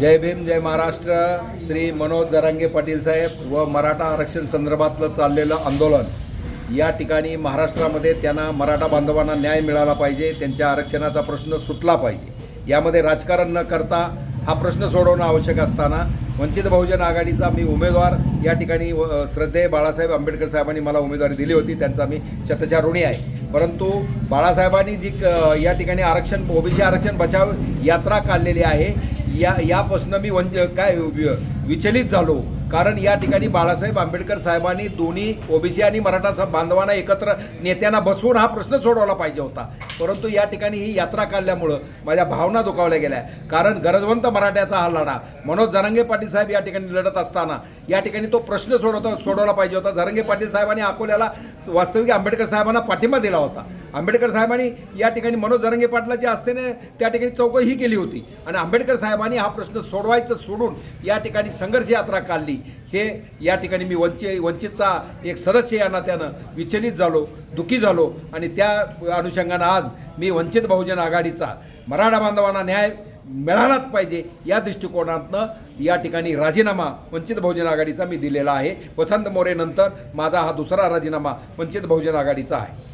जय भीम जय महाराष्ट्र. श्री मनोज जरांगे पाटील साहेब व मराठा आरक्षण संदर्भातलं चाललेलं आंदोलन. या ठिकाणी महाराष्ट्रामध्ये त्यांना मराठा बांधवांना न्याय मिळाला पाहिजे त्यांच्या आरक्षणाचा प्रश्न सुटला पाहिजे. यामध्ये राजकारण न करता हा प्रश्न सोडवणं आवश्यक असताना वंचित बहुजन आघाडीचा मी उमेदवार या ठिकाणी श्रद्धेय बाळासाहेब आंबेडकर साहेबांनी मला उमेदवारी दिली होती त्यांचा मी शतच्या ऋणी आहे. परंतु बाळासाहेबांनी जी क- या ठिकाणी आरक्षण ओबीसी आरक्षण बचाव यात्रा काढलेली आहे या यापासून मी वंच काय विचलित झालो. कारण या ठिकाणी बाळासाहेब आंबेडकर साहेबांनी दोन्ही ओबीसी आणि मराठा साहेब बांधवांना एकत्र नेत्यांना बसवून हा प्रश्न सोडवला पाहिजे होता. परंतु या ठिकाणी ही यात्रा काढल्यामुळं माझ्या भावना दुखावल्या गेल्या. कारण गरजवंत मराठ्याचा हा लढा मनोज जरांगे पाटील साहेब या ठिकाणी लढत असताना या ठिकाणी तो प्रश्न सोडवता सोडवला पाहिजे होता. जरांगे पाटील साहेबांनी अकोल्याला वास्तविक आंबेडकर साहेबांना पाठिंबा दिला होता. आंबेडकर साहेबांनी या ठिकाणी मनोज जरंगे पाटलाच्या असतेने त्या ठिकाणी चौकशी ही केली होती. आणि आंबेडकर साहेबांनी हा प्रश्न सोडवायचं सोडून या ठिकाणी संघर्ष यात्रा काढली. हे या ठिकाणी मी वंचित वंचितचा एक सदस्य या नात्यानं विचलित झालो दुःखी झालो. आणि त्या अनुषंगानं आज मी वंचित बहुजन आघाडीचा मराठा बांधवांना न्याय मिळालाच पाहिजे या दृष्टिकोनातनं या ठिकाणी राजीनामा वंचित बहुजन आघाडीचा मी दिलेला आहे. वसंत मोरेनंतर माझा हा दुसरा राजीनामा वंचित बहुजन आघाडीचा आहे.